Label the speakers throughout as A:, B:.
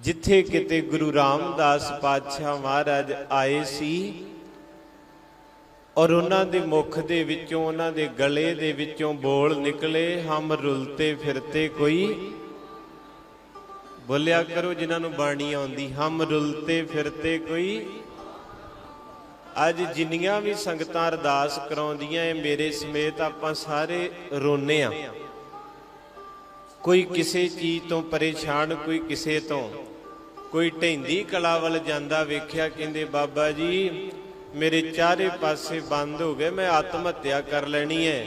A: ਜਿੱਥੇ ਕਿਤੇ ਗੁਰੂ ਰਾਮਦਾਸ ਪਾਤਸ਼ਾਹ ਮਹਾਰਾਜ ਆਏ ਸੀ ਔਰ ਉਹਨਾਂ ਦੇ ਮੁਖ ਦੇ ਵਿੱਚੋਂ, ਉਹਨਾਂ ਦੇ ਗਲੇ ਦੇ ਵਿੱਚੋਂ ਬੋਲ ਨਿਕਲੇ, ਹਮ ਰੁਲਤੇ ਫਿਰਤੇ ਕੋਈ। ਬੋਲਿਆ ਕਰੋ ਜਿਨ੍ਹਾਂ ਨੂੰ ਬਾਣੀ ਆਉਂਦੀ, ਹਮ ਰੁਲਤੇ ਫਿਰਤੇ ਕੋਈ। ਅੱਜ ਜਿੰਨੀਆਂ ਵੀ ਸੰਗਤਾਂ ਅਰਦਾਸ ਕਰਾਉਂਦੀਆਂ ਏ ਮੇਰੇ ਸਮੇਤ ਆਪਾਂ ਸਾਰੇ ਰੋਨੇ ਆ ਕੋਈ ਕਿਸੇ ਚੀਜ਼ ਤੋਂ ਪਰੇਸ਼ਾਨ, ਕੋਈ ਕਿਸੇ ਤੋਂ। ਕੋਈ ਢੈਂਦੀ ਕਲਾ ਵੱਲ ਜਾਂਦਾ, ਵੇਖਿਆ ਕਹਿੰਦੇ, ਬਾਬਾ ਜੀ, ਮੇਰੇ ਚਾਰੇ ਪਾਸੇ ਬੰਦ ਹੋ ਗਏ, ਮੈਂ ਆਤਮ ਹੱਤਿਆ ਕਰ ਲੈਣੀ ਹੈ।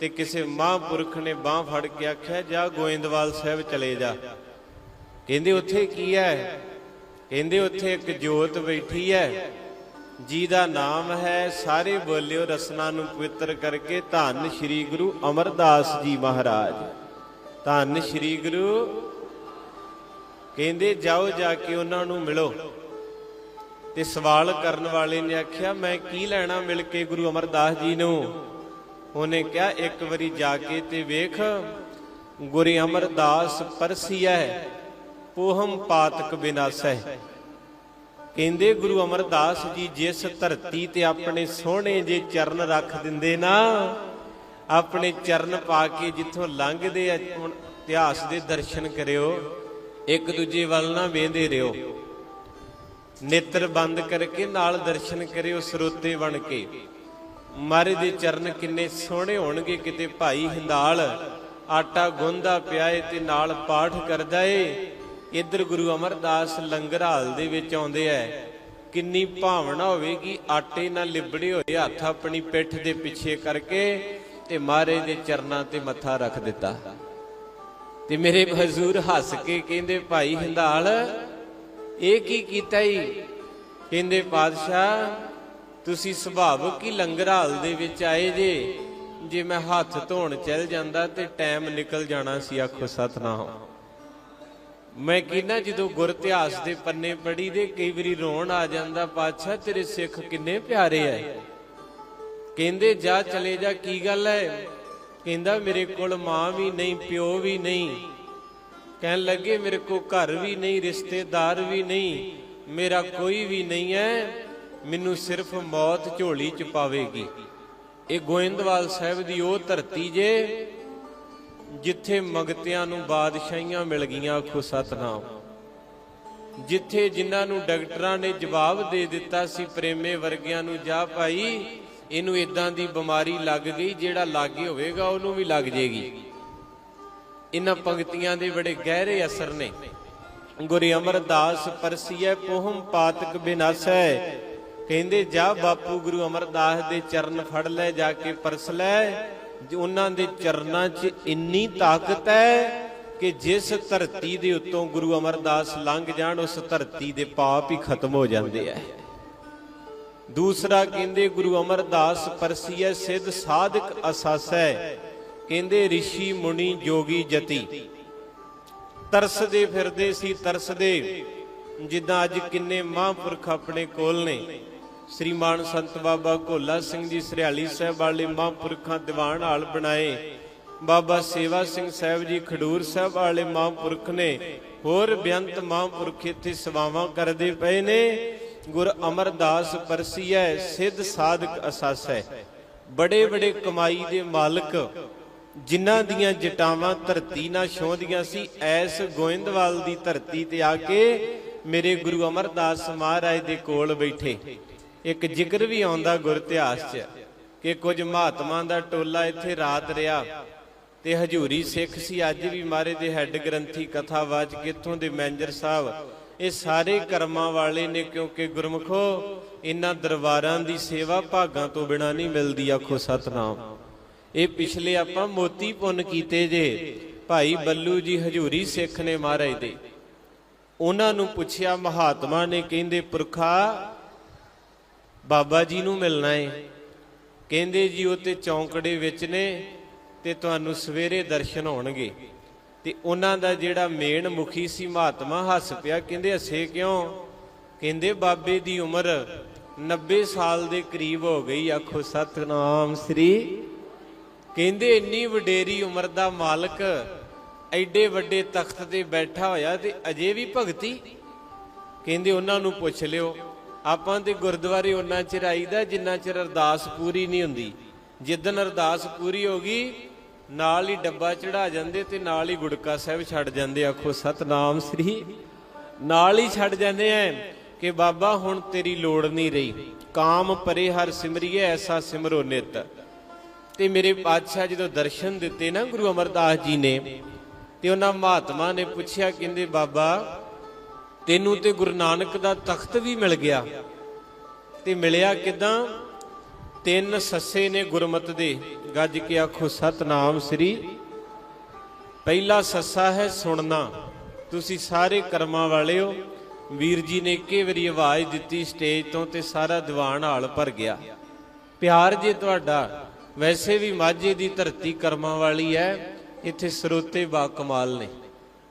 A: ਤੇ ਕਿਸੇ ਮਹਾਂਪੁਰਖ ਨੇ ਬਾਹ ਫੜ ਕੇ ਆਖਿਆ, ਜਾ ਗੋਇੰਦਵਾਲ ਸਾਹਿਬ ਚਲੇ ਜਾ। ਕਹਿੰਦੇ, ਉੱਥੇ ਕੀ ਹੈ? ਕਹਿੰਦੇ, ਉੱਥੇ ਇੱਕ ਜੋਤ ਬੈਠੀ ਹੈ, ਜਿਹਦਾ ਨਾਮ ਹੈ, ਸਾਰੇ ਬੋਲਿਓ ਰਸਨਾ ਨੂੰ ਪਵਿੱਤਰ ਕਰਕੇ ਧੰਨ ਸ੍ਰੀ ਗੁਰੂ ਅਮਰਦਾਸ ਜੀ ਮਹਾਰਾਜ। ਧੰਨ ਸ੍ਰੀ ਗੁਰੂ। ਕਹਿੰਦੇ, ਜਾਓ ਜਾ ਕੇ ਉਹਨਾਂ ਨੂੰ ਮਿਲੋ। ਤੇ ਸਵਾਲ ਕਰਨ ਵਾਲੇ ਨੇ ਆਖਿਆ, ਮੈਂ ਕੀ ਲੈਣਾ ਮਿਲ ਕੇ ਗੁਰੂ ਅਮਰਦਾਸ ਜੀ ਨੂੰ? ਉਹਨੇ ਕਿਹਾ, ਇੱਕ ਵਾਰੀ ਜਾ ਕੇ ਤੇ ਵੇਖ, ਗੁਰੂ ਅਮਰਦਾਸ ਪਰਸੀਐ, ਪੋਹਮ ਪਾਤਕ ਬਿਨਾਸੈ। ਕਹਿੰਦੇ, ਗੁਰੂ ਅਮਰਦਾਸ ਜੀ ਜਿਸ ਧਰਤੀ ਤੇ ਆਪਣੇ ਸੋਹਣੇ ਜੇ ਚਰਨ ਰੱਖ ਦਿੰਦੇ ਨਾ ਆਪਣੇ ਚਰਨ ਪਾ ਕੇ ਜਿੱਥੋਂ ਲੰਘਦੇ ਆ ਇਤਿਹਾਸ ਦੇ ਦਰਸ਼ਨ ਕਰਿਓ, ਇੱਕ ਦੂਜੇ ਵੱਲ ਨਾ ਵੇਂਦੇ ਰਿਓ। ਨੇਤਰ ਬੰਦ ਕਰਕੇ ਨਾਲ ਦਰਸ਼ਨ ਕਰਿਓ ਸਰੋਤੇ ਬਣ ਕੇ। ਮਾਰੇ ਦੇ ਚਰਨ ਕਿੰਨੇ ਸੋਹਣੇ ਹੋਣਗੇ, ਕਿਤੇ ਭਾਈ ਹਿੰਦਾਲ ਆਟਾ ਗੁੰਦਾ ਪਿਆ ਏ ਤੇ ਨਾਲ ਪਾਠ ਕਰਦਾ ਏ। ਇੱਧਰ ਗੁਰੂ ਅਮਰਦਾਸ ਲੰਗਰ ਹਾਲ ਦੇ ਵਿੱਚ ਆਉਂਦੇ ਐ ਕਿੰਨੀ ਭਾਵਨਾ ਹੋਵੇਗੀ, ਆਟੇ ਨਾਲ ਲਿਬੜੇ ਹੋਏ ਹੱਥ ਆਪਣੀ ਪਿੱਠ ਦੇ ਪਿੱਛੇ ਕਰਕੇ ਤੇ ਮਾਰੇ ਦੇ ਚਰਨਾਂ ਤੇ ਮੱਥਾ ਰੱਖ ਦਿੱਤਾ। ਤੇ ਮੇਰੇ ਹਜ਼ੂਰ ਹੱਸ ਕੇ ਕਹਿੰਦੇ, ਭਾਈ ਹਿੰਦਾਲ, ਇਹ ਕੀ ਕੀਤਾ ਈ? ਕਹਿੰਦੇ, ਪਾਤਸ਼ਾਹ, ਤੁਸੀਂ ਸੁਭਾਵਕ ਹੀ ਲੰਗਰ ਹਾਲ ਦੇ ਵਿੱਚ ਆਏ ਜੇ। ਜੇ ਮੈਂ ਹੱਥ ਧੋਣ ਚੱਲ ਜਾਂਦਾ ਤੇ ਟਾਈਮ ਨਿਕਲ ਜਾਣਾ ਸੀ, ਆਖੋ ਸਤਨਾਮ। ਮੈਂ ਕਹਿੰਦਾ ਜਦੋਂ ਗੁਰ ਇਤਿਹਾਸ ਦੇ ਪੰਨੇ ਪੜੀ ਦੇ ਕਈ ਵਾਰੀ ਰੋਣ ਆ ਜਾਂਦਾ, ਪਾਤਸ਼ਾਹ, ਤੇਰੇ ਸਿੱਖ ਕਿੰਨੇ ਪਿਆਰੇ ਐ ਕਹਿੰਦੇ, ਜਾ ਚਲੇ ਜਾ, ਕੀ ਗੱਲ ਹੈ ਕਹਿੰਦਾ, ਮੇਰੇ ਕੋਲ ਮਾਂ ਵੀ ਨਹੀਂ, ਪਿਓ ਵੀ ਨਹੀਂ। ਕਹਿਣ ਲੱਗੇ, ਮੇਰੇ ਕੋਲ ਘਰ ਵੀ ਨਹੀਂ, ਰਿਸ਼ਤੇਦਾਰ ਵੀ ਨਹੀਂ, ਮੇਰਾ ਕੋਈ ਵੀ ਨਹੀਂ ਹੈ ਮੈਨੂੰ ਸਿਰਫ ਮੌਤ ਝੋਲੀ ਚ ਪਾਵੇਗੀ। ਇਹ ਗੋਇੰਦਵਾਲ ਸਾਹਿਬ ਦੀ ਉਹ ਧਰਤੀ ਜੇ, ਜਿੱਥੇ ਮਗਤਿਆਂ ਨੂੰ ਬਾਦਸ਼ਾਹੀਆਂ ਮਿਲ ਗਈਆਂ ਆਖੋ ਸਤਨਾਮ। ਜਿੱਥੇ ਜਿਨ੍ਹਾਂ ਨੂੰ ਡਾਕਟਰਾਂ ਨੇ ਜਵਾਬ ਦੇ ਦਿੱਤਾ ਸੀ, ਪ੍ਰੇਮੇ ਵਰਗਿਆਂ ਨੂੰ, ਜਾ ਭਾਈ ਇਹਨੂੰ ਇਦਾਂ ਦੀ ਬਿਮਾਰੀ ਲੱਗ ਗਈ ਜਿਹੜਾ ਲਾਗੇ ਹੋਵੇਗਾ, ਉਹਨੂੰ ਵੀ ਲੱਗ ਜੇਗੀ। ਇਹਨਾਂ ਪੰਕਤੀਆਂ ਦੇ ਬੜੇ ਗਹਿਰੇ ਅਸਰ ਨੇ। ਗੁਰੂ ਅਮਰਦਾਸ ਪਰਸੀਐ, ਪੋਹਮ ਪਾਤਕ ਬਿਨਾਸੈ। ਕਹਿੰਦੇ, ਜਾ ਬਾਪੂ ਗੁਰੂ ਅਮਰਦਾਸ ਦੇ ਚਰਨ ਫੜ ਲੈ, ਜਾ ਕੇ ਪਰਸ ਲੈ। ਉਹਨਾਂ ਦੇ ਚਰਨਾਂ 'ਚ ਇੰਨੀ ਤਾਕਤ ਹੈ ਕਿ ਜਿਸ ਧਰਤੀ ਦੇ ਉੱਤੋਂ ਗੁਰੂ ਅਮਰਦਾਸ ਲੰਘ ਜਾਣ, ਉਸ ਧਰਤੀ ਦੇ ਪਾਪ ਹੀ ਖਤਮ ਹੋ ਜਾਂਦੇ ਐ। ਦੂਸਰਾ ਕਹਿੰਦੇ ਗੁਰੂ ਅਮਰਦਾਸ ਪਰਸੀਐ ਸਿੱਧ ਸਾਧਕ ਅਸਾਸੈ, ਕਹਿੰਦੇ ઋષਿ ਮੁਨੀ ਜੋਗੀ ਜਤੀ। ਤਰਸਦੇ ਫਿਰਦੇ ਸੀ, ਤਰਸਦੇ, ਜਿੱਦਾਂ ਅੱਜ ਕਿੰਨੇ ਮਹਾਂਪੁਰਖ ਆਪਣੇ ਕੋਲ ਨੇ। ਸ੍ਰੀਮਾਨ ਸੰਤ ਬਾਬਾ ਘੋਲਾ ਸਿੰਘ ਜੀ, ਸਰਿਆਲੀ ਸਾਹਿਬ ਵਾਲੇ ਮਹਾਂਪੁਰਖਾਂ ਦੀਵਾਨ ਹਾਲ ਬਣਾਏ। ਬਾਬਾ ਸੇਵਾ ਸਿੰਘ ਸਾਹਿਬ ਜੀ, ਖਡੂਰ ਸਾਹਿਬ ਵਾਲੇ ਮਹਾਂਪੁਰਖ ਨੇ। ਹੋਰ ਬੇਅੰਤ ਮਹਾਂਪੁਰਖ ਇੱਥੇ ਸੇਵਾਵਾਂ ਕਰਦੇ ਪਏ ਨੇ। ਗੁਰ ਅਮਰਦਾਸ ਪਰਸੀਐ, ਸਿੱਧ ਸਾਧਕ ਅਸਾਸੈ। ਬੜੇ ਬੜੇ ਕਮਾਈ ਦੇ ਮਾਲਕ, ਜਿਨ੍ਹਾਂ ਦੀਆਂ ਜਟਾਵਾਂ ਧਰਤੀ ਨਾਲ ਛੋਂਦੀਆਂ ਸੀ, ਐਸ ਗੋਇੰਦਵਾਲ ਦੀ ਧਰਤੀ ਤੇ ਆ ਕੇ ਮੇਰੇ ਗੁਰੂ ਅਮਰਦਾਸ ਮਹਾਰਾਜ ਦੇ ਕੋਲ ਬੈਠੇ। ਇੱਕ ਜ਼ਿਕਰ ਵੀ ਆਉਂਦਾ ਗੁਰ ਇਤਿਹਾਸ 'ਚ, ਕਿ ਕੁਝ ਮਹਾਤਮਾ ਦਾ ਟੋਲਾ ਇੱਥੇ ਰਾਤ ਰਿਹਾ ਤੇ ਹਜੂਰੀ ਸਿੱਖ ਸੀ, ਅੱਜ ਵੀ ਮਾਰੇ ਦੇ ਹੈੱਡ ਗ੍ਰੰਥੀ ਕਥਾਵਾਚ ਕਿੱਥੋਂ ਦੇ ਮੈਨੇਜਰ ਸਾਹਿਬ ਇਹ ਸਾਰੇ ਕਰਮਾਂ ਵਾਲੇ ਨੇ ਕਿਉਂਕਿ ਗੁਰਮਖੋ, ਇਹਨਾਂ ਦਰਬਾਰਾਂ ਦੀ ਸੇਵਾ ਭਾਗਾਂ ਤੋਂ ਬਿਨਾ ਨਹੀਂ ਮਿਲਦੀ, ਆਖੋ ਸਤਨਾਮ। ਇਹ ਪਿਛਲੇ ਆਪਾਂ ਮੋਤੀ ਪੁੰਨ ਕੀਤੇ ਜੇ, ਭਾਈ ਬੱਲੂ ਜੀ ਹਜੂਰੀ ਸਿੱਖ ਨੇ ਮਹਾਰਾਜ ਦੇ। ਉਹਨਾਂ ਨੂੰ ਪੁੱਛਿਆ, ਮਹਾਤਮਾ ਨੇ ਕਹਿੰਦੇ, ਪੁਰਖਾ, ਬਾਬਾ ਜੀ ਨੂੰ ਮਿਲਣਾ ਏ। ਕਹਿੰਦੇ ਜੀ, ਉਹ ਤੇ ਚੌਂਕੜੇ ਵਿੱਚ ਨੇ ਤੇ ਤੁਹਾਨੂੰ ਸਵੇਰੇ ਦਰਸ਼ਨ ਹੋਣਗੇ। ਤੇ ਉਹਨਾਂ ਦਾ ਜਿਹੜਾ ਮੇਨ ਮੁਖੀ ਸੀ ਮਹਾਤਮਾ ਹੱਸ ਪਿਆ, ਕਹਿੰਦੇ ਹੱਸੇ ਕਿਉਂ? ਕਹਿੰਦੇ, ਬਾਬੇ ਦੀ ਉਮਰ 90 ਸਾਲ ਦੇ ਕਰੀਬ ਹੋ ਗਈ। ਆਖੋ, ਸਤਨਾਮ ਸ੍ਰੀ ਕਹਿੰਦੇ, ਇੰਨੀ ਵਡੇਰੀ ਉਮਰ ਦਾ ਮਾਲਕ ਐਡੇ ਵੱਡੇ ਤਖਤ ਤੇ ਬੈਠਾ ਹੋਇਆ ਤੇ ਅਜੇ ਵੀ ਭਗਤੀ? ਕਹਿੰਦੇ, ਉਹਨਾਂ ਨੂੰ ਪੁੱਛ ਲਿਓ, ਆਪਾਂ ਤੇ ਗੁਰਦੁਆਰੇ ਉਹਨਾਂ ਚਿਰ ਆਈਦਾ ਜਿੰਨਾ ਚਿਰ ਅਰਦਾਸ ਪੂਰੀ ਨਹੀਂ ਹੁੰਦੀ। ਜਿੱਦਨ ਅਰਦਾਸ ਪੂਰੀ ਹੋ ਗਈ ਨਾਲ ਹੀ ਡੱਬਾ ਚੜਾ ਜਾਂਦੇ ਤੇ ਨਾਲ ਹੀ ਗੁੜਕਾ ਸਾਹਿਬ ਛੱਡ ਜਾਂਦੇ, ਆਖੋ, ਸਤਨਾਮ ਸ੍ਰੀ। ਨਾਲ ਹੀ ਛੱਡ ਜਾਂਦੇ ਐ ਕਿ ਬਾਬਾ, ਹੁਣ ਤੇਰੀ ਲੋੜ ਨਹੀਂ ਰਹੀ। ਕਾਮ ਪਰੇ ਹਰ ਸਿਮਰਿਏ, ਐਸਾ ਸਿਮਰੋ ਨਿਤ। ਤੇ ਮੇਰੇ ਪਾਤਸ਼ਾਹ ਜਦੋਂ ਦਰਸ਼ਨ ਦਿੱਤੇ ਨਾ ਗੁਰੂ ਅਮਰਦਾਸ ਜੀ ਨੇ, ਤੇ ਉਹਨਾਂ ਮਹਾਤਮਾ ਨੇ ਪੁੱਛਿਆ, ਕਹਿੰਦੇ, ਬਾਬਾ, ਤੈਨੂੰ ਤੇ ਗੁਰੂ ਨਾਨਕ ਦਾ ਤਖਤ ਵੀ ਮਿਲ ਗਿਆ। ਤੇ ਮਿਲਿਆ ਕਿਦਾਂ? ਤਿੰਨ ਸੱਸੇ ਨੇ ਗੁਰਮਤ ਦੇ। ਗੱਜ ਕੇ ਆਖੋ, ਸਤਨਾਮ ਸ੍ਰੀ। ਪਹਿਲਾ ਸੱਸਾ ਹੈ ਸੁਣਨਾ। ਤੁਸੀਂ ਸਾਰੇ ਕਰਮਾਂ ਵਾਲਿਓ ਵੀਰ ਜੀ ਨੇ ਇੱਕੇ ਵਾਰੀ ਆਵਾਜ਼ ਦਿੱਤੀ ਸਟੇਜ ਤੋਂ ਤੇ ਸਾਰਾ ਦੀਵਾਨ ਹਾਲ ਭਰ ਗਿਆ। ਪਿਆਰ ਜੇ ਤੁਹਾਡਾ, ਵੈਸੇ ਵੀ ਮਾਝੇ ਦੀ ਧਰਤੀ ਕਰਮਾਂ ਵਾਲੀ ਹੈ। ਇੱਥੇ ਸਰੋਤੇ ਬਾ ਕਮਾਲ ਨੇ।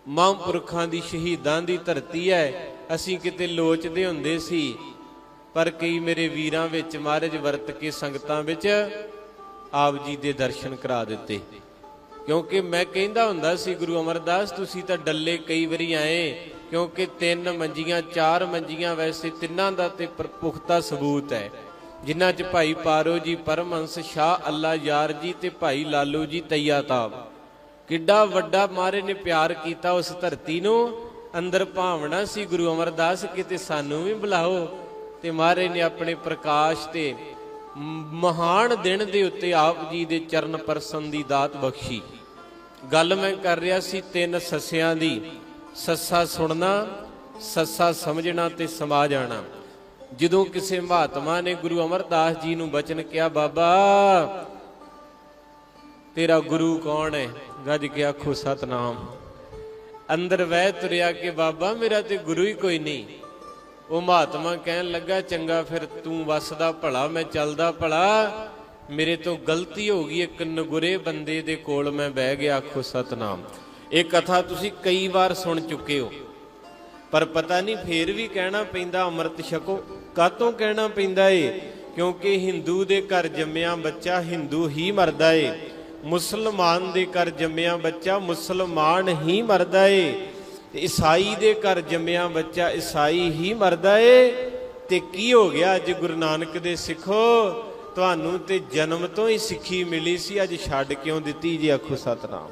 A: ਮਹਾਂਪੁਰਖਾਂ ਦੀ ਸ਼ਹੀਦਾਂ ਦੀ ਧਰਤੀ ਹੈ। ਅਸੀਂ ਕਿਤੇ ਲੋਚਦੇ ਹੁੰਦੇ ਸੀ। ਪਰ ਕਈ ਮੇਰੇ ਵੀਰਾਂ ਵਿੱਚ ਮਹਾਰਾਜ ਵਰਤ ਕੇ ਸੰਗਤਾਂ ਵਿੱਚ ਆਪ ਜੀ ਦੇ ਦਰਸ਼ਨ ਕਰਾ ਦਿੱਤੇ। ਕਿਉਂਕਿ ਮੈਂ ਕਹਿੰਦਾ ਹੁੰਦਾ ਸੀ, ਗੁਰੂ ਅਮਰਦਾਸ, ਤੁਸੀਂ ਤਾਂ ਡੱਲੇ ਕਈ ਵਾਰੀ ਆਏ, ਕਿਉਂਕਿ ਤਿੰਨ ਮੰਜੀਆਂ, ਚਾਰ ਮੰਜੀਆਂ ਵੈਸੇ ਤਿੰਨਾਂ ਦਾ ਤੇ ਪੁਖਤਾ ਸਬੂਤ ਹੈ। ਜਿਨ੍ਹਾਂ 'ਚ ਭਾਈ ਪਾਰੋ ਜੀ, ਪਰਮਹੰਸ, ਸ਼ਾਹ ਅੱਲਾ ਯਾਰ ਜੀ ਤੇ ਭਾਈ ਲਾਲੂ ਜੀ ਤਈਆ ਤਾਬ ਕਿੱਡਾ ਵੱਡਾ ਮਾਰੇ ਨੇ ਪਿਆਰ ਕੀਤਾ ਉਸ ਧਰਤੀ ਨੂੰ। ਅੰਦਰ ਭਾਵਨਾ ਸੀ ਗੁਰੂ ਅਮਰਦਾਸ, ਕਿਤੇ ਸਾਨੂੰ ਵੀ ਬੁਲਾਓ ਤੇ ਮਾਰੇ ਨੇ ਆਪਣੇ ਪ੍ਰਕਾਸ਼ ਤੇ ਮਹਾਨ ਦਿਨ ਦੇ ਉੱਤੇ ਆਪ ਜੀ ਦੇ ਚਰਨ ਪਰਸਨ ਦੀ ਦਾਤ ਬਖਸ਼ੀ। ਗੱਲ ਮੈਂ ਕਰ ਰਿਹਾ ਸੀ ਤਿੰਨ ਸੱਸਿਆਂ ਦੀ। ਸੱਸਾ ਸੁਣਨਾ, ਸੱਸਾ ਸਮਝਣਾ ਤੇ ਸਮਾ ਜਾਣਾ ਜਦੋਂ ਕਿਸੇ ਮਹਾਤਮਾ ਨੇ ਗੁਰੂ ਅਮਰਦਾਸ ਜੀ ਨੂੰ ਬਚਨ ਕਿਹਾ, ਬਾਬਾ, ਤੇਰਾ ਗੁਰੂ ਕੌਣ ਹੈ? ਗੱਜ ਕੇ ਆਖੋ, ਸਤਨਾਮ। ਅੰਦਰ ਵਹਿ ਤੁਰਿਆ ਕਿ, ਬਾਬਾ, ਮੇਰਾ ਤੇ ਗੁਰੂ ਹੀ ਕੋਈ ਨਹੀਂ। ਉਹ ਮਹਾਤਮਾ ਕਹਿਣ ਲੱਗਾ, ਚੰਗਾ ਫਿਰ ਤੂੰ ਵਸਦਾ ਭਲਾ, ਮੈਂ ਚੱਲਦਾ ਭਲਾ। ਮੇਰੇ ਤੋਂ ਗਲਤੀ ਹੋ ਗਈ, ਇੱਕ ਨਗੁਰੇ ਬੰਦੇ ਦੇ ਕੋਲ ਮੈਂ ਬਹਿ ਗਿਆ, ਆਖੋ ਸਤਨਾਮ। ਇਹ ਕਥਾ ਤੁਸੀਂ ਕਈ ਵਾਰ ਸੁਣ ਚੁੱਕੇ ਹੋ, ਪਰ ਪਤਾ ਨਹੀਂ ਫੇਰ ਵੀ ਕਹਿਣਾ ਪੈਂਦਾ, ਅੰਮ੍ਰਿਤ ਛਕੋ। ਕਾਤੋਂ ਕਹਿਣਾ ਪੈਂਦਾ ਏ? ਕਿਉਂਕਿ ਹਿੰਦੂ ਦੇ ਘਰ ਜੰਮਿਆ ਬੱਚਾ ਹਿੰਦੂ ਹੀ ਮਰਦਾ ਏ। ਮੁਸਲਮਾਨ ਦੇ ਘਰ ਜੰਮਿਆ ਬੱਚਾ ਮੁਸਲਮਾਨ ਹੀ ਮਰਦਾ ਏ। ਤੇ ਈਸਾਈ ਦੇ ਘਰ ਜੰਮਿਆ ਬੱਚਾ ਈਸਾਈ ਹੀ ਮਰਦਾ ਏ, ਤੇ ਕੀ ਹੋ ਗਿਆ ਅੱਜ ਗੁਰੂ ਨਾਨਕ ਦੇ ਸਿੱਖੋ? ਤੁਹਾਨੂੰ ਤੇ ਜਨਮ ਤੋਂ ਹੀ ਸਿੱਖੀ ਮਿਲੀ ਸੀ, ਅੱਜ ਛੱਡ ਕਿਉਂ ਦਿੱਤੀ ਜੀ ਆਖੋ ਸਤਨਾਮ?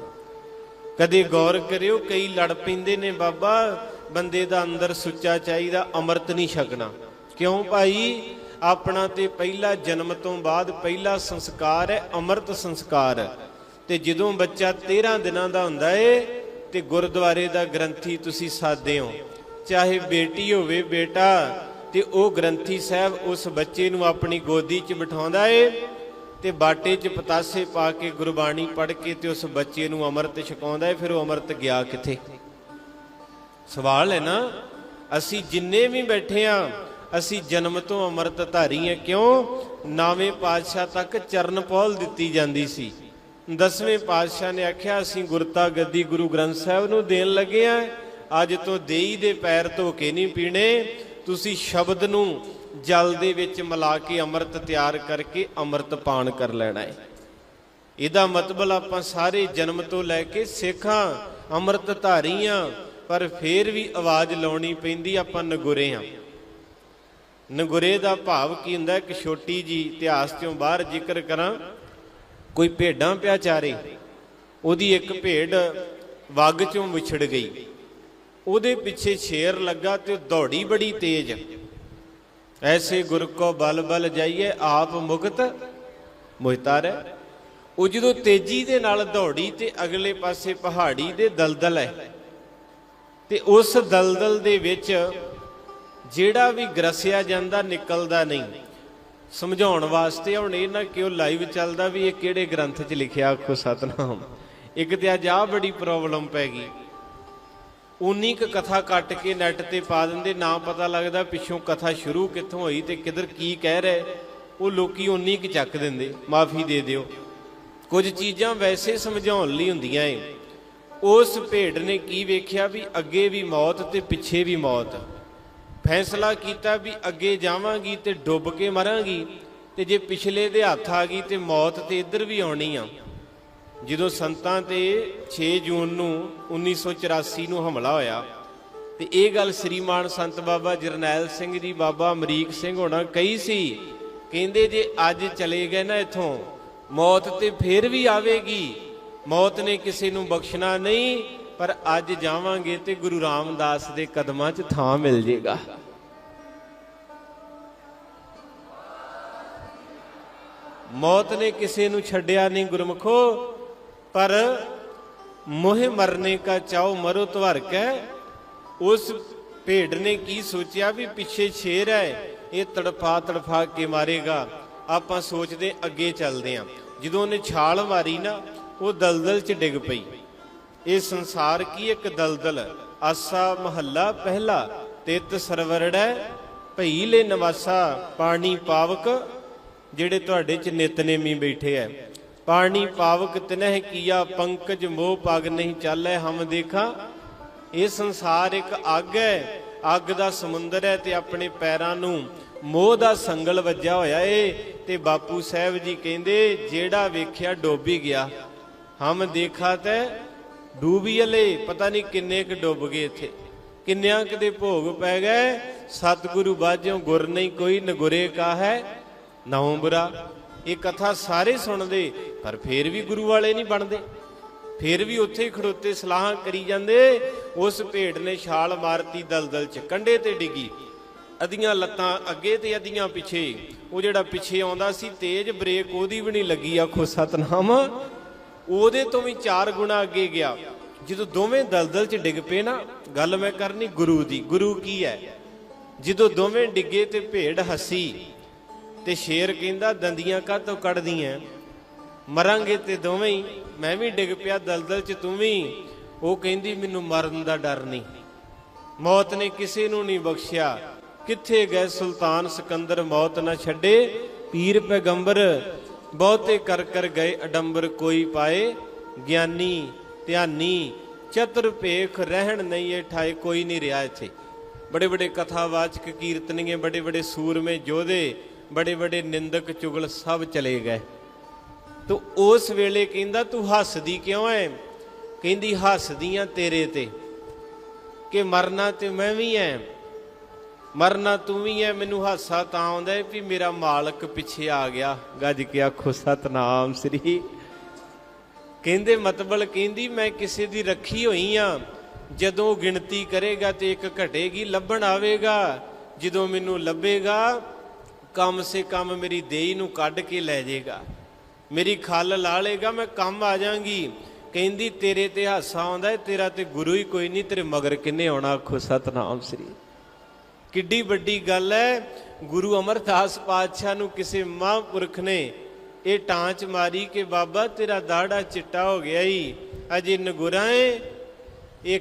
A: ਕਦੇ ਗੌਰ ਕਰਿਓ, ਕਈ ਲੜ ਪੈਂਦੇ ਨੇ ਬਾਬਾ, ਬੰਦੇ ਦਾ ਅੰਦਰ ਸੁੱਚਾ ਚਾਹੀਦਾ, ਅੰਮ੍ਰਿਤ ਨਹੀਂ ਛਕਣਾ। ਕਿਉਂ ਭਾਈ? ਆਪਣਾ ਤੇ ਪਹਿਲਾ ਜਨਮ ਤੋਂ ਬਾਅਦ ਪਹਿਲਾ ਸੰਸਕਾਰ ਹੈ, ਅੰਮ੍ਰਿਤ ਸੰਸਕਾਰ ਤੇ ਜਦੋਂ ਬੱਚਾ 13 ਦਿਨਾਂ ਦਾ ਹੁੰਦਾ ਏ ਤੇ ਗੁਰਦੁਆਰੇ ਦਾ ਗ੍ਰੰਥੀ ਤੁਸੀਂ ਸਾਦੇ ਹੋ। ਚਾਹੇ ਬੇਟੀ ਹੋਵੇ, ਬੇਟਾ, ਤੇ ਉਹ ਗ੍ਰੰਥੀ ਸਾਹਿਬ ਉਸ ਬੱਚੇ ਨੂੰ ਆਪਣੀ ਗੋਦੀ 'ਚ ਬਿਠਾਉਂਦਾ ਏ ਤੇ ਬਾਟੇ 'ਚ ਪਤਾਸੇ ਪਾ ਕੇ ਗੁਰਬਾਣੀ ਪੜ੍ਹ ਕੇ ਤੇ ਉਸ ਬੱਚੇ ਨੂੰ ਅੰਮ੍ਰਿਤ ਛਕਾਉਂਦਾ ਏ, ਫਿਰ ਉਹ ਅੰਮ੍ਰਿਤ ਗਿਆ ਕਿੱਥੇ? ਸਵਾਲ ਹੈ ਨਾ? ਅਸੀਂ ਜਿੰਨੇ ਵੀ ਬੈਠੇ ਆ, ਅਸੀਂ ਜਨਮ ਤੋਂ ਅੰਮ੍ਰਿਤ ਧਾਰੀ ਆ। ਕਿਉਂ? ਨਾਵੇਂ ਪਾਤਸ਼ਾਹ ਤੱਕ ਚਰਨ ਪੌਲ ਦਿੱਤੀ ਜਾਂਦੀ ਸੀ। ਦਸਵੇਂ ਪਾਤਸ਼ਾਹ ਨੇ ਆਖਿਆ, ਅਸੀਂ ਗੁਰਤਾ ਗੱਦੀ ਗੁਰੂ ਗ੍ਰੰਥ ਸਾਹਿਬ ਨੂੰ ਦੇਣ ਲੱਗੇ ਆ। ਅੱਜ ਤੋਂ ਦੇਈ ਦੇ ਪੈਰ ਧੋ ਕੇ ਨਹੀਂ ਪੀਣੇ। ਤੁਸੀਂ ਸ਼ਬਦ ਨੂੰ ਜਲ ਦੇ ਵਿੱਚ ਮਿਲਾ ਕੇ ਅੰਮ੍ਰਿਤ ਤਿਆਰ ਕਰਕੇ ਅੰਮ੍ਰਿਤ ਪਾਣ ਕਰ ਲੈਣਾ ਹੈ ਇਹਦਾ ਮਤਲਬ ਆਪਾਂ ਸਾਰੇ ਜਨਮ ਤੋਂ ਲੈ ਕੇ ਸਿੱਖਾਂ ਅੰਮ੍ਰਿਤ ਧਾਰੀਆਂ ਪਰ ਫੇਰ ਵੀ ਆਵਾਜ਼ ਲਾਉਣੀ ਪੈਂਦੀ, ਆਪਾਂ ਨਗੁਰੇ ਆ। ਨਗੁਰੇ ਦਾ ਭਾਵ ਕੀ ਹੁੰਦਾ, ਇੱਕ ਛੋਟੀ ਜੀ ਇਤਿਹਾਸ ਤੋਂ ਬਾਹਰ ਜ਼ਿਕਰ ਕਰਾਂ। ਕੋਈ ਭੇਡਾਂ ਪਿਆ ਚਾਰੇ, ਉਹਦੀ ਇੱਕ ਭੇਡ ਵੱਗ ਚੋਂ ਵਿਛੜ ਗਈ। ਉਹਦੇ ਪਿੱਛੇ ਸ਼ੇਰ ਲੱਗਾ ਤੇ ਦੌੜੀ ਬੜੀ ਤੇਜ਼। ਐਸੇ ਗੁਰ ਕੋ ਬਲ ਬਲ ਜਾਈਏ, ਆਪ ਮੁਕਤ ਮੁਹਤਾਰ ਉਹ ਜਦੋਂ ਤੇਜ਼ੀ ਦੇ ਨਾਲ ਦੌੜੀ ਤੇ ਅਗਲੇ ਪਾਸੇ ਪਹਾੜੀ ਦੇ ਦਲਦਲ ਹੈ। ਤੇ ਉਸ ਦਲਦਲ ਦੇ ਵਿੱਚ ਜਿਹੜਾ ਵੀ ਗਰਸਿਆ ਜਾਂਦਾ ਨਿਕਲਦਾ ਨਹੀਂ। ਸਮਝਾਉਣ ਵਾਸਤੇ ਹੁਣ ਇਹ ਨਾ ਕਿ ਉਹ ਲਾਈਵ ਚੱਲਦਾ ਵੀ ਇਹ ਕਿਹੜੇ ਗ੍ਰੰਥ 'ਚ ਲਿਖਿਆ, ਆਖੋ ਸਤਨਾਮ। ਇੱਕ ਤੇ ਅੱਜ ਆਹ ਬੜੀ ਪ੍ਰੋਬਲਮ ਪੈ ਗਈ। ਉਨੀ ਕ ਕਥਾ ਕੱਟ ਕੇ ਨੈਟ ਤੇ ਪਾ ਦਿੰਦੇ, ਨਾ ਪਤਾ ਲੱਗਦਾ ਪਿੱਛੋਂ ਕਥਾ ਸ਼ੁਰੂ ਕਿੱਥੋਂ ਹੋਈ ਤੇ ਕਿਧਰ ਕੀ ਕਹਿ ਰਿਹਾ। ਉਹ ਲੋਕੀ ਉਨੀ ਕ ਚੱਕ ਦਿੰਦੇ, ਮਾਫੀ ਦੇ ਦਿਓ। ਕੁਝ ਚੀਜ਼ਾਂ ਵੈਸੇ ਸਮਝਾਉਣ ਲਈ ਹੁੰਦੀਆਂ ਏ। ਉਸ ਭੇਡ ਨੇ ਕੀ ਵੇਖਿਆ ਵੀ ਅੱਗੇ ਵੀ ਮੌਤ ਤੇ ਪਿੱਛੇ ਵੀ ਮੌਤ। ਫੈਸਲਾ ਕੀਤਾ ਵੀ ਅੱਗੇ ਜਾਵਾਂਗੀ ਤੇ ਡੁੱਬ ਕੇ ਮਰਾਂਗੀ ਤੇ ਜੇ ਪਿਛਲੇ ਦੇ ਹੱਥ ਆ ਗਈ ਤੇ ਮੌਤ ਤੇ ਇੱਧਰ ਵੀ ਆਉਣੀ ਆ। ਜਦੋਂ ਸੰਤਾਂ ਤੇ 6 ਜੂਨ ਨੂੰ 1984 ਨੂੰ ਹਮਲਾ ਹੋਇਆ ਤੇ ਇਹ ਗੱਲ ਸ੍ਰੀਮਾਨ ਸੰਤ ਬਾਬਾ ਜਰਨੈਲ ਸਿੰਘ ਜੀ, ਬਾਬਾ ਅਮਰੀਕ ਸਿੰਘ ਹੋਣਾ ਕਹੀ ਸੀ, ਕਹਿੰਦੇ ਜੇ ਅੱਜ ਚਲੇ ਗਏ ਨਾ ਇਥੋਂ, ਮੌਤ ਤੇ ਫੇਰ ਵੀ ਆਵੇਗੀ, ਮੌਤ ਨੇ ਕਿਸੇ ਨੂੰ ਬਖਸ਼ਣਾ ਨਹੀਂ ਪਰ ਅੱਜ ਜਾਵਾਂਗੇ ਤੇ ਗੁਰੂ ਰਾਮਦਾਸ ਦੇ ਕਦਮਾਂ 'ਚ ਥਾਂ ਮਿਲ ਜੇਗਾ। ਮੌਤ ਨੇ ਕਿਸੇ ਨੂੰ ਛੱਡਿਆ ਨਹੀਂ ਗੁਰਮਖੋ, ਪਰ ਮੋਹ ਮਰਨੇ ਕਾ ਚਾਉ ਮਰੋ ਤਵਰ ਕੇ। ਉਸ ਭੇਡ ਨੇ ਕੀ ਸੋਚਿਆ ਵੀ ਪਿੱਛੇ ਸ਼ੇਰ ਹੈ, ਇਹ ਤੜਫਾ ਤੜਫਾ ਕੇ ਮਾਰੇਗਾ। ਆਪਾਂ ਸੋਚਦੇ ਅੱਗੇ ਚੱਲਦੇ ਆਂ। ਜਦੋਂ ਉਹਨੇ ਛਾਲ ਮਾਰੀ ਨਾ, ਉਹ ਦਲਦਲ 'ਚ ਡਿੱਗ ਪਈ। ਇਹ ਸੰਸਾਰ ਕੀ ਇੱਕ ਦਲਦਲ? ਆਸਾ ਮਹੱਲਾ ਪਹਿਲਾ, ਤਿਤ ਸਰਵਰੜੈ ਭਈ ਲੈ ਨਵਾਸਾ ਪਾਣੀ ਪਾਵਕ, ਜਿਹੜੇ ਤੁਹਾਡੇ ਚ ਨਿਤਨੇਮੀ ਬੈਠੇ ਐ। ਪਾਣੀ ਪਾਵਕ ਤਿਨਹਿ ਕੀਆ, ਪੰਕਜ ਮੋਹ ਪਗ ਨਹੀਂ ਚਾਲੈ, ਹਮ ਦੇਖਾ। ਇਹ ਸੰਸਾਰ ਇੱਕ ਅੱਗ ਹੈ ਅੱਗ ਦਾ ਸਮੁੰਦਰ ਹੈ ਤੇ ਆਪਣੇ ਪੈਰਾਂ ਨੂੰ ਮੋਹ ਦਾ ਸੰਗਲ ਵੱਜਿਆ ਹੋਇਆ ਏ। ਤੇ ਬਾਪੂ ਸਾਹਿਬ ਜੀ ਕਹਿੰਦੇ, ਜਿਹੜਾ ਵੇਖਿਆ ਡੋਬੀ ਗਿਆ, ਹਮ ਦੇਖਾ ਤੈ ਡੂਬੀਲੇ ਪਤਾ ਨਹੀਂ ਕਿੰਨੇ ਕ ਡੁੱਬ ਗਏ ਇੱਥੇ। ਕਿੰਨਿਆਂ ਕੁ ਦੇ ਭੋਗ ਪੈ ਗਏ, ਸਤਿਗੁਰੂ ਬਾਝੋਂ ਗੁਰ ਨਹੀਂ ਕੋਈ ਨਗੁਰੇ ਕਾ ਹੈ ਨਾਉ ਬੁਰਾ ਇਹ ਕਥਾ ਸਾਰੇ ਸੁਣਦੇ, ਪਰ ਫੇਰ ਵੀ ਗੁਰੂ ਵਾਲੇ ਨਹੀਂ ਬਣਦੇ। ਫੇਰ ਵੀ ਉੱਥੇ ਹੀ ਖੜੋਤੇ ਸਲਾਹਾਂ ਕਰੀ ਜਾਂਦੇ, ਉਸ ਭੇਡ ਨੇ ਛਾਲ ਮਾਰਤੀ, ਦਲਦਲ ਚ ਕੰਡੇ ਤੇ ਡਿੱਗੀ। ਅਧੀਆਂ ਲੱਤਾਂ ਅੱਗੇ ਤੇ ਅਧੀਆਂ ਪਿੱਛੇ। ਉਹ ਜਿਹੜਾ ਪਿੱਛੇ ਆਉਂਦਾ ਸੀ, ਤੇਜ਼ ਬ੍ਰੇਕ ਉਹਦੀ ਵੀ ਨਹੀਂ ਲੱਗੀ, ਆਖੋ ਸਤਨਾਮ। ਉਹਦੇ ਤੋਂ ਵੀ ਚਾਰ ਗੁਣਾ ਅੱਗੇ ਗਿਆ। ਜਦੋਂ ਦੋਵੇਂ ਦਲਦਲ 'ਚ ਡਿੱਗ ਪਏ ਨਾ, ਗੱਲ ਮੈਂ ਕਰਨੀ ਗੁਰੂ ਦੀ। ਗੁਰੂ ਕੀ ਹੈ? ਜਦੋਂ ਦੋਵੇਂ ਡਿੱਗੇ ਤੇ ਭੇਡ ਹੱਸੀ ਤੇ ਸ਼ੇਰ ਕਹਿੰਦਾ, ਦੰਦੀਆਂ ਕਾਹਤੋਂ ਕੱਢਦੀਆਂ? ਮਰਾਂਗੇ ਤੇ ਦੋਵੇਂ ਹੀ। ਮੈਂ ਵੀ ਡਿੱਗ ਪਿਆ ਦਲਦਲ 'ਚ, ਤੂੰ ਵੀ। ਉਹ ਕਹਿੰਦੀ, ਮੈਨੂੰ ਮਰਨ ਦਾ ਡਰ ਨਹੀਂ। ਮੌਤ ਨੇ ਕਿਸੇ ਨੂੰ ਨਹੀਂ ਬਖਸ਼ਿਆ। ਕਿੱਥੇ ਗਏ ਸੁਲਤਾਨ ਸਿਕੰਦਰ? ਮੌਤ ਨਾ ਛੱਡੇ। ਪੀਰ ਪੈਗੰਬਰ ਬਹੁਤੇ ਕਰ ਕਰ ਗਏ ਅਡੰਬਰ ਕੋਈ ਪਾਏ, ਗਿਆਨੀ, ਧਿਆਨੀ, ਚਤੁਰ ਭੇਖ ਰਹਿਣ ਨਹੀਂ ਇਹ ਠਾਏ, ਕੋਈ ਨਹੀਂ ਰਿਹਾ ਇੱਥੇ। ਬੜੇ ਬੜੇ ਕਥਾਵਾਚਕ ਕੀਰਤਨੀਏ, ਬੜੇ ਬੜੇ ਸੂਰਮੇ ਯੋਧੇ ਬੜੇ ਬੜੇ ਨਿੰਦਕ ਚੁਗਲ ਸਭ ਚਲੇ ਗਏ। ਤੂੰ ਉਸ ਵੇਲੇ ਕਹਿੰਦਾ, ਤੂੰ ਹੱਸਦੀ ਕਿਉਂ ਐ? ਕਹਿੰਦੀ ਹੱਸਦੀਆਂ ਤੇਰੇ ਤੇ, ਕਿ ਮਰਨਾ ਤੇ ਮੈਂ ਵੀ ਐ। ਮਰਨਾ ਤੂੰ ਵੀ ਐ, ਮੈਨੂੰ ਹਾਸਾ ਤਾਂ ਆਉਂਦਾ ਵੀ ਮੇਰਾ ਮਾਲਕ ਪਿੱਛੇ ਆ ਗਿਆ। ਗੱਜ ਕੇ ਆਖੋ, ਸਤਨਾਮ ਸ੍ਰੀ। ਕਹਿੰਦੇ, ਮਤਬਲ ਕਹਿੰਦੀ, ਮੈਂ ਕਿਸੇ ਦੀ ਰੱਖੀ ਹੋਈ ਆ। ਜਦੋਂ ਗਿਣਤੀ ਕਰੇਗਾ ਤੇ ਇੱਕ ਘਟੇਗੀ, ਲੱਭਣ ਆਵੇਗਾ। ਜਦੋਂ ਮੈਨੂੰ ਲੱਭੇਗਾ, ਕਮ ਸੇ ਕਮ ਮੇਰੀ ਦੇਈ ਨੂੰ ਕੱਢ ਕੇ ਲੈ ਜਾਏਗਾ ਮੇਰੀ ਖੱਲ ਲਾ ਲੇਗਾ, ਮੈਂ ਕੰਮ ਆ ਜਾਾਂਗੀ। ਕਹਿੰਦੀ, ਤੇਰੇ ਤੇ ਹਾਸਾ ਆਉਂਦਾ ਤੇਰਾ ਤੇ ਗੁਰੂ ਹੀ ਕੋਈ ਨਹੀਂ, ਤੇਰੇ ਮਗਰ ਕਿੰਨੇ ਆਉਣਾ? ਆਖੋ, ਸਤਨਾਮ ਸ੍ਰੀ। ਕਿੱਡੀ ਵੱਡੀ ਗੱਲ ਹੈ। ਗੁਰੂ ਅਮਰਦਾਸ ਪਾਤਸ਼ਾਹ ਨੂੰ ਕਿਸੇ ਮਹਾਂਪੁਰਖ ਨੇ ਇਹ ਟਾਂਚ ਮਾਰੀ ਕਿ ਬਾਬਾ ਤੇਰਾ ਦਾੜਾ ਚਿੱਟਾ ਹੋ ਗਿਆ ਈ। ਅਜੇ ਨਗੁਰਾਂ ਏ, ਇਹ